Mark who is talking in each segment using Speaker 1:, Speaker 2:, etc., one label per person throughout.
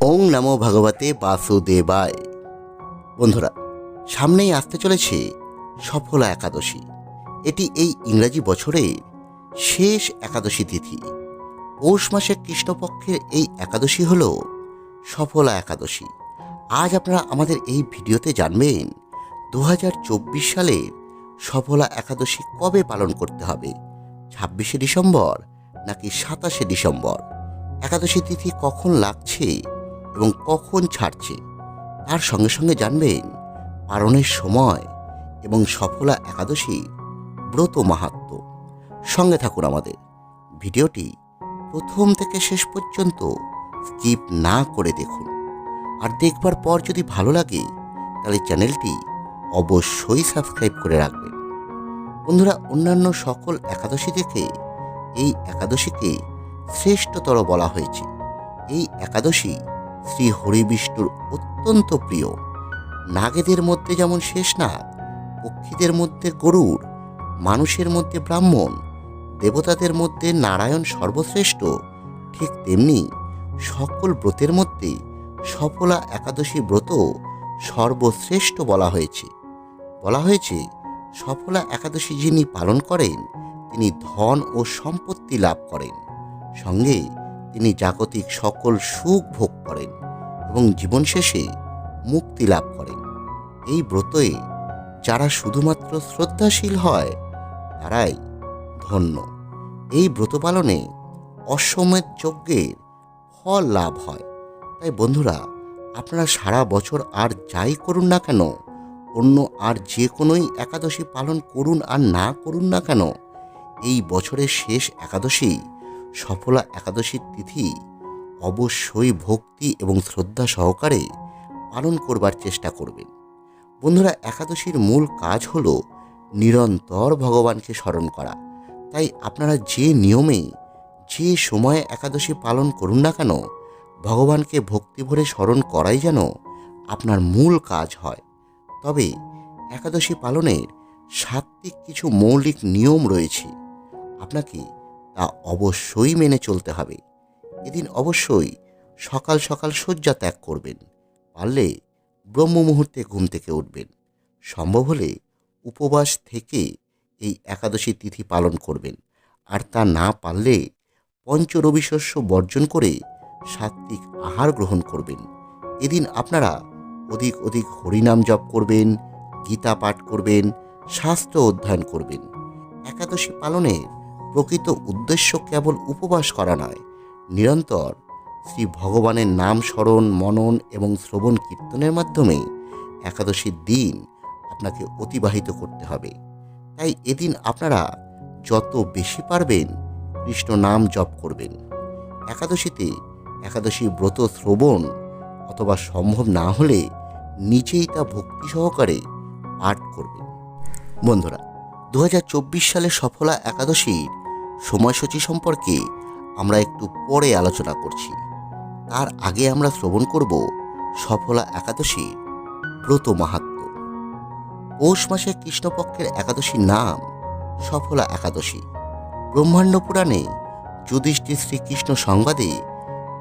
Speaker 1: ওং নমো ভগবতে বাসুদেবায়। বন্ধুরা, সামনেই আসতে চলেছে সফলা একাদশী। এটি এই ইংরাজি বছরের শেষ একাদশী তিথি। পৌষ মাসের কৃষ্ণপক্ষের এই একাদশী হল সফলা একাদশী। আজ আপনারা আমাদের এই ভিডিওতে জানবেন দু সালের সফলা একাদশী কবে পালন করতে হবে, ছাব্বিশে ডিসেম্বর নাকি সাতাশে ডিসেম্বর? একাদশী তিথি কখন লাগছে এবং কখন ছাড়ছে, তার সঙ্গে সঙ্গে জানবেন পালনের সময় এবং সফলা একাদশী ব্রত মাহাত্ম। সঙ্গে থাকুন আমাদের। ভিডিওটি প্রথম থেকে শেষ পর্যন্ত স্কিপ না করে দেখুন। আর দেখবার পর যদি ভালো লাগে, তাহলে চ্যানেলটি অবশ্যই সাবস্ক্রাইব করে রাখবেন। বন্ধুরা, অন্যান্য সকল একাদশী থেকে এই একাদশীকে শ্রেষ্ঠতর বলা হয়েছে। এই একাদশী শ্রী হরিবিষ্ণুর অত্যন্ত প্রিয়। নাগেদের মধ্যে যেমন শেষ নাগ পক্ষীদের মধ্যে গরুর মানুষের মধ্যে ব্রাহ্মণ, দেবতাদের মধ্যে নারায়ণ সর্বশ্রেষ্ঠ, ঠিক তেমনি সকল ব্রতের মধ্যে সফলা একাদশী ব্রত সর্বশ্রেষ্ঠ বলা হয়েছে। বলা হয়েছে, সফলা একাদশী যিনি পালন করেন, তিনি ধন ও সম্পত্তি লাভ করেন। সঙ্গে তিনি জাগতিক সকল সুখ ভোগ করেন এবং জীবন শেষে মুক্তি লাভ করেন। এই ব্রতয়ে যারা শুধুমাত্র শ্রদ্ধাশীল হয়, তারাই ধন্য। এই ব্রত পালনে অশ্বমেধ যজ্ঞের ফল লাভ হয়। তাই বন্ধুরা, আপনারা সারা বছর আর যাই করুন না কেন, অন্য আর যে কোনোই একাদশী পালন করুন আর না করুন না কেন, এই বছরের শেষ একাদশী সফলা একাদশীর তিথি অবশ্যই ভক্তি এবং শ্রদ্ধা সহকারে পালন করবার চেষ্টা করবেন। বন্ধুরা, একাদশীর মূল কাজ হল নিরন্তর ভগবানকে স্মরণ করা। তাই আপনারা যে নিয়মে, যে সময়ে একাদশী পালন করুন না কেন, ভগবানকে ভক্তি ভরে স্মরণ করাই যেন আপনার মূল কাজ হয়। তবে একাদশী পালনের সাত্বিক কিছু মৌলিক নিয়ম রয়েছে। আপনাকে তা অবশ্যই মেনে চলতে হবে। এদিন অবশ্যই সকাল সকাল শয্যা ত্যাগ করবেন। পারলে ব্রহ্ম মুহূর্তে ঘুম থেকে উঠবেন। সম্ভব হলে উপবাস থেকে এই একাদশী তিথি পালন করবেন। আর তা না পারলে পঞ্চরবিশস্য বর্জন করে সাত্বিক আহার গ্রহণ করবেন। এদিন আপনারা অধিক অধিক হরিনাম জপ করবেন, গীতা পাঠ করবেন, শাস্ত্র অধ্যয়ন করবেন। একাদশী পালনের প্রকৃত উদ্দেশ্য কেবল উপবাস করা নয়, নিরন্তর শ্রী ভগবানের নাম স্মরণ, মনন এবং শ্রবণ কীর্তনের মাধ্যমে একাদশীর দিন আপনাকে অতিবাহিত করতে হবে। তাই এদিন আপনারা যত বেশি পারবেন কৃষ্ণ নাম জপ করবেন। একাদশীতে একাদশী ব্রত শ্রবণ অথবা সম্ভব না হলে নিজেই তা ভক্তি সহকারে পাঠ করবেন। বন্ধুরা দু হাজার চব্বিশ সালে সফলা একাদশীর সময়সূচি সম্পর্কে আমরা একটু পরে আলোচনা করছি। তার আগে আমরা শ্রবণ করব সফলা একাদশীর ব্রত মাহাত্ম। পৌষ মাসে কৃষ্ণপক্ষের একাদশীর নাম সফলা একাদশী। ব্রহ্মাণ্ড পুরাণে যুধিষ্ঠির শ্রীকৃষ্ণ সংবাদে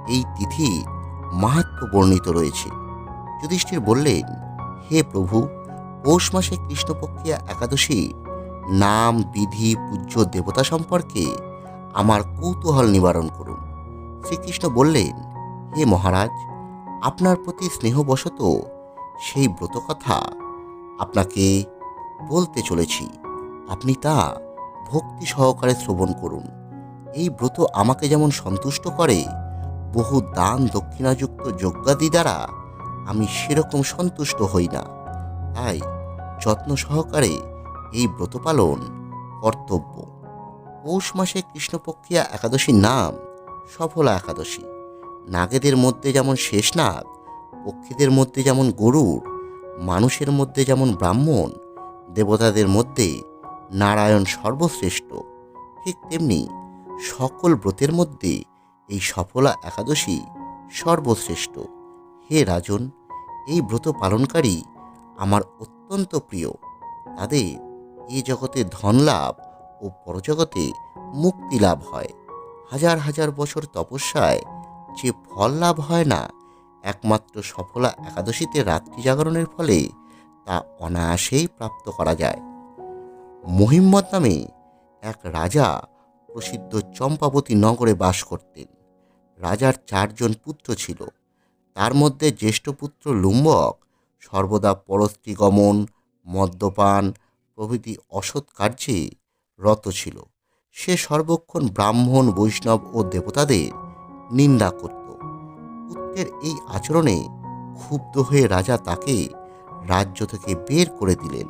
Speaker 1: এই তিথি মাহাত্ম বর্ণিত রয়েছে। যুধিষ্ঠির বললেন, হে প্রভু, পৌষ মাসে কৃষ্ণপক্ষিয়া একাদশীর নাম, বিধি, পূজ্য, দেবতা সম্পর্কে আমার কৌতূহল নিবারণ করুন। শ্রীকৃষ্ণ বললেন, হে মহারাজ, আপনার প্রতি স্নেহবশত সেই ব্রত কথা আপনাকে বলতে চলেছি। আপনি তা ভক্তি সহকারে শ্রবণ করুন। এই ব্রত আমাকে যেমন সন্তুষ্ট করে, বহু দান দক্ষিণাযুক্ত যজ্ঞাদি দ্বারা আমি সেরকম সন্তুষ্ট হই না। তাই যত্ন সহকারে এই ব্রত পালন, কর্তব্য। পৌষ মাসে কৃষ্ণপক্ষিয়া একাদশীর নাম সফলা একাদশী। নাগেদের মধ্যে যেমন শেষ নাগ, পক্ষীদের মধ্যে যেমন গরুড় মানুষের মধ্যে যেমন ব্রাহ্মণ, দেবতাদের মধ্যে নারায়ণ সর্বশ্রেষ্ঠ, ঠিক তেমনি সকল ব্রতের মধ্যে এই সফলা একাদশী সর্বশ্রেষ্ঠ। হে রাজন, এই ব্রত পালনকারী আমার অত্যন্ত প্রিয়। তাদের এ জগতে ধন লাভ ও পরজগতে মুক্তি লাভ হয়। হাজার হাজার বছর তপস্যায় যে ফল লাভ হয় না, একমাত্র সফলা একাদশীতে রাত্রি জাগরণের ফলে তা অনায়াসেই প্রাপ্ত করা যায়। মহিম্মদ নামে এক রাজা প্রসিদ্ধ চম্পাবতী নগরে বাস করতেন। রাজার চারজন পুত্র ছিল। তার মধ্যে জ্যেষ্ঠ পুত্র লুম্বক, সর্বদা পরস্ত্রী গমন মদ্যপান প্রভৃতি অসৎ কার্যে রত ছিল। সে সর্বক্ষণ ব্রাহ্মণ, বৈষ্ণব ও দেবতাদের নিন্দা করত। পুত্রের এই আচরণে ক্ষুব্ধ হয়ে রাজা তাকে রাজ্য থেকে বের করে দিলেন।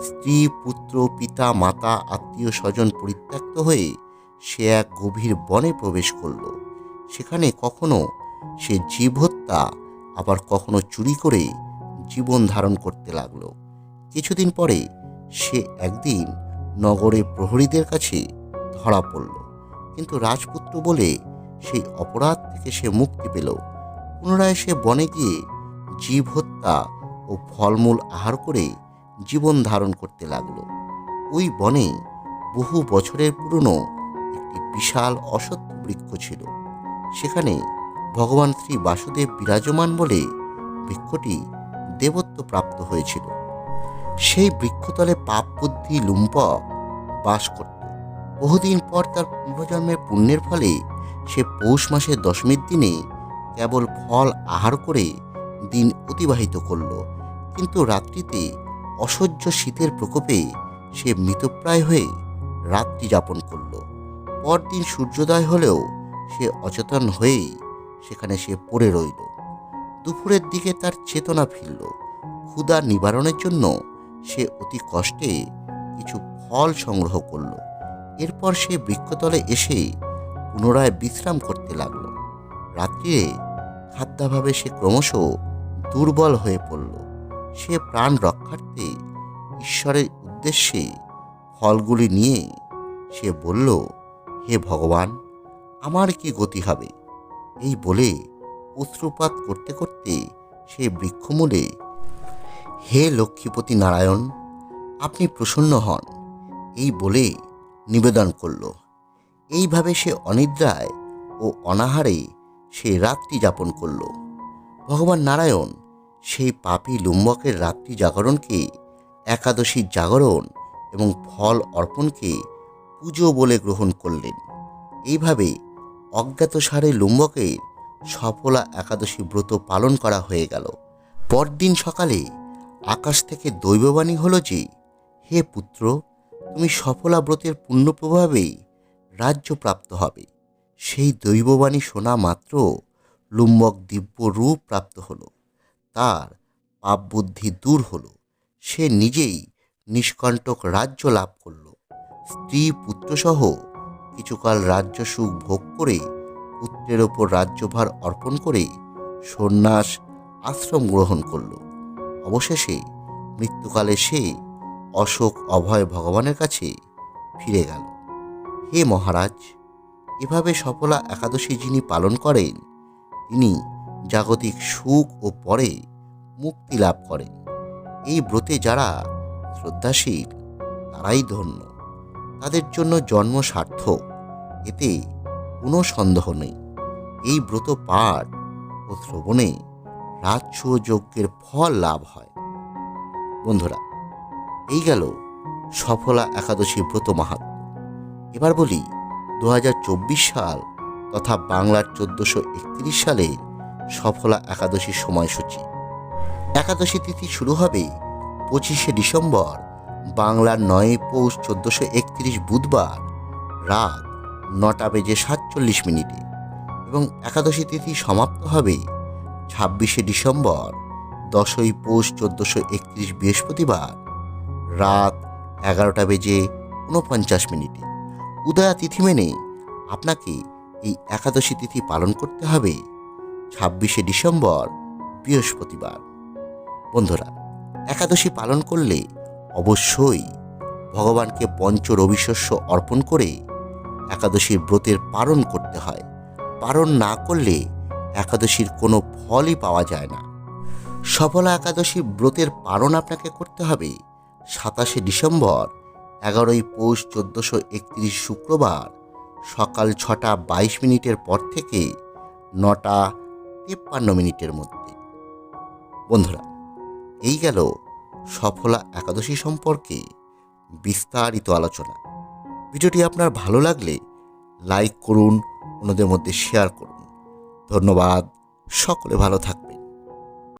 Speaker 1: স্ত্রী, পুত্র, পিতা, মাতা, আত্মীয় স্বজন পরিত্যক্ত হয়ে সে এক গভীর বনে প্রবেশ করল। সেখানে কখনো সে জীব হত্যা, আবার কখনো চুরি করে জীবন ধারণ করতে লাগল। কিছুদিন পরে সে একদিন নগরে প্রহরীদের কাছে ধরা পড়ল। কিন্তু রাজপুত্র বলে সেই অপরাধ থেকে সে মুক্তি পেল। পুনরায় সে বনে গিয়ে জীব হত্যা ও ফলমূল আহার করে জীবন ধারণ করতে লাগল। ওই বনে বহু বছরের পুরনো একটি বিশাল অসত্য বৃক্ষ ছিল। সেখানে ভগবান শ্রী বাসুদেব বিরাজমান বলে বৃক্ষটি দেবত্ব প্রাপ্ত হয়েছিল। সেই বৃক্ষতলে পাপ বুদ্ধি লুম্পক বাস করত। বহুদিন পর তার পূর্বজন্মের পুণ্যের ফলে সে পৌষ মাসের দশমীর দিনে কেবল ফল আহার করে দিন অতিবাহিত করল। কিন্তু রাত্রিতে অসহ্য শীতের প্রকোপে সে মৃতপ্রায় হয়ে রাত্রি যাপন করল। পরদিন সূর্যোদয় হলেও সে অচেতন হয়েই সেখানে সে পড়ে রইল। দুপুরের দিকে তার চেতনা ফিরল। ক্ষুধা নিবারণের জন্য সে অতি কষ্টে কিছু ফল সংগ্রহ করল। এরপর সে বৃক্ষতলে এসে পুনরায় বিশ্রাম করতে লাগল। রাত্রিরে খাদ্যাভাবে সে ক্রমশ দুর্বল হয়ে পড়ল। সে প্রাণ রক্ষার্থে ঈশ্বরের উদ্দেশ্যে ফলগুলি নিয়ে সে বলল, হে ভগবান, আমার কি গতি হবে? এই বলে অশ্রুপাত করতে করতে সে বৃক্ষমূলে হে লক্ষ্মীপতি নারায়ণ, আপনি প্রসন্ন হন। এই বলে নিবেদন করল। এইভাবে সে অনিদ্রায় ও অনাহারে সে রাত্রি যাপন করল। ভগবান নারায়ণ সেই পাপী লুম্বকের রাত্রি জাগরণকে একাদশীর জাগরণ এবং ফল অর্পণকে পুজো বলে গ্রহণ করলেন। এইভাবে অজ্ঞাতসারে লুম্বকের সফলা একাদশী ব্রত পালন করা হয়ে গেল। পরদিন সকালে আকাশ থেকে দৈববাণী হলো যে, হে পুত্র, তুমি সফলা ব্রতের প্রভাবেই রাজ্য প্রাপ্ত হবে। সেই দৈববাণী শোনা মাত্র লুম্বক দিব্য রূপ প্রাপ্ত হলো। তার পাপ বুদ্ধি দূর হলো। সে নিজেই নিষ্কণ্টক রাজ্য লাভ করল। স্ত্রী পুত্রসহ কিছুকাল রাজ্য সুখ ভোগ করে পুত্রের ওপর রাজ্যভার অর্পণ করে সন্ন্যাস আশ্রম গ্রহণ করল। অবশেষে মৃত্যুকালে সে অশোক অভয় ভগবানের কাছে ফিরে গেল। হে মহারাজ, এভাবে সফলা একাদশী যিনি পালন করেন, তিনি জাগতিক সুখ ও পরে মুক্তি লাভ করেন। এই ব্রতে যারা শ্রদ্ধাশীল, তারাই ধন্য। তাদের জন্য জন্ম সার্থক, এতে কোনো সন্দেহ নেই। এই ব্রত পাঠ ও শ্রবণে রাজ্য যজ্ঞের ফল লাভ হয়। বন্ধুরা, এই গেল সফলা একাদশী ব্রত মাহাত্ম। এবার বলি দু হাজার চব্বিশ সাল তথা বাংলার চোদ্দোশো একত্রিশ সালের সফলা একাদশীর সময়সূচি। একাদশী তিথি শুরু হবে পঁচিশে ডিসেম্বর, বাংলার নয় পৌষ চোদ্দোশো একত্রিশ বুধবার রাত নটা বেজে সাতচল্লিশ মিনিটে। এবং একাদশী তিথি সমাপ্ত হবে ছাব্বিশে ডিসেম্বর, দশই পৌষ চোদ্দোশো একত্রিশ বৃহস্পতিবার, রাত এগারোটা বেজে ঊনপঞ্চাশ মিনিটে। উদয়া তিথি মেনে আপনাকে এই একাদশী তিথি পালন করতে হবে ছাব্বিশে ডিসেম্বর, বৃহস্পতিবার। বন্ধুরা, একাদশী পালন করলে অবশ্যই ভগবানকে পঞ্চ রবিশস্য অর্পণ করে একাদশীর ব্রতের পালন করতে হয়। পালন না করলে একাদশীর কোনো ফলই পাওয়া যায় না। সফলা একাদশী ব্রতের পালন আপনাকে করতে হবে। সাতাশে ডিসেম্বর, এগারোই পৌষ চোদ্দোশো একত্রিশ শুক্রবার, সকাল ছটা বাইশ মিনিটের পর থেকে নটা তিপ্পান্ন মিনিটের মধ্যে। বন্ধুরা, এই গেল সফলা একাদশী সম্পর্কে বিস্তারিত আলোচনা। ভিডিওটি আপনার ভালো লাগলে লাইক করুন, অন্যদের মধ্যে শেয়ার করুন। ধন্যবাদ। সকলে ভালো থাকুন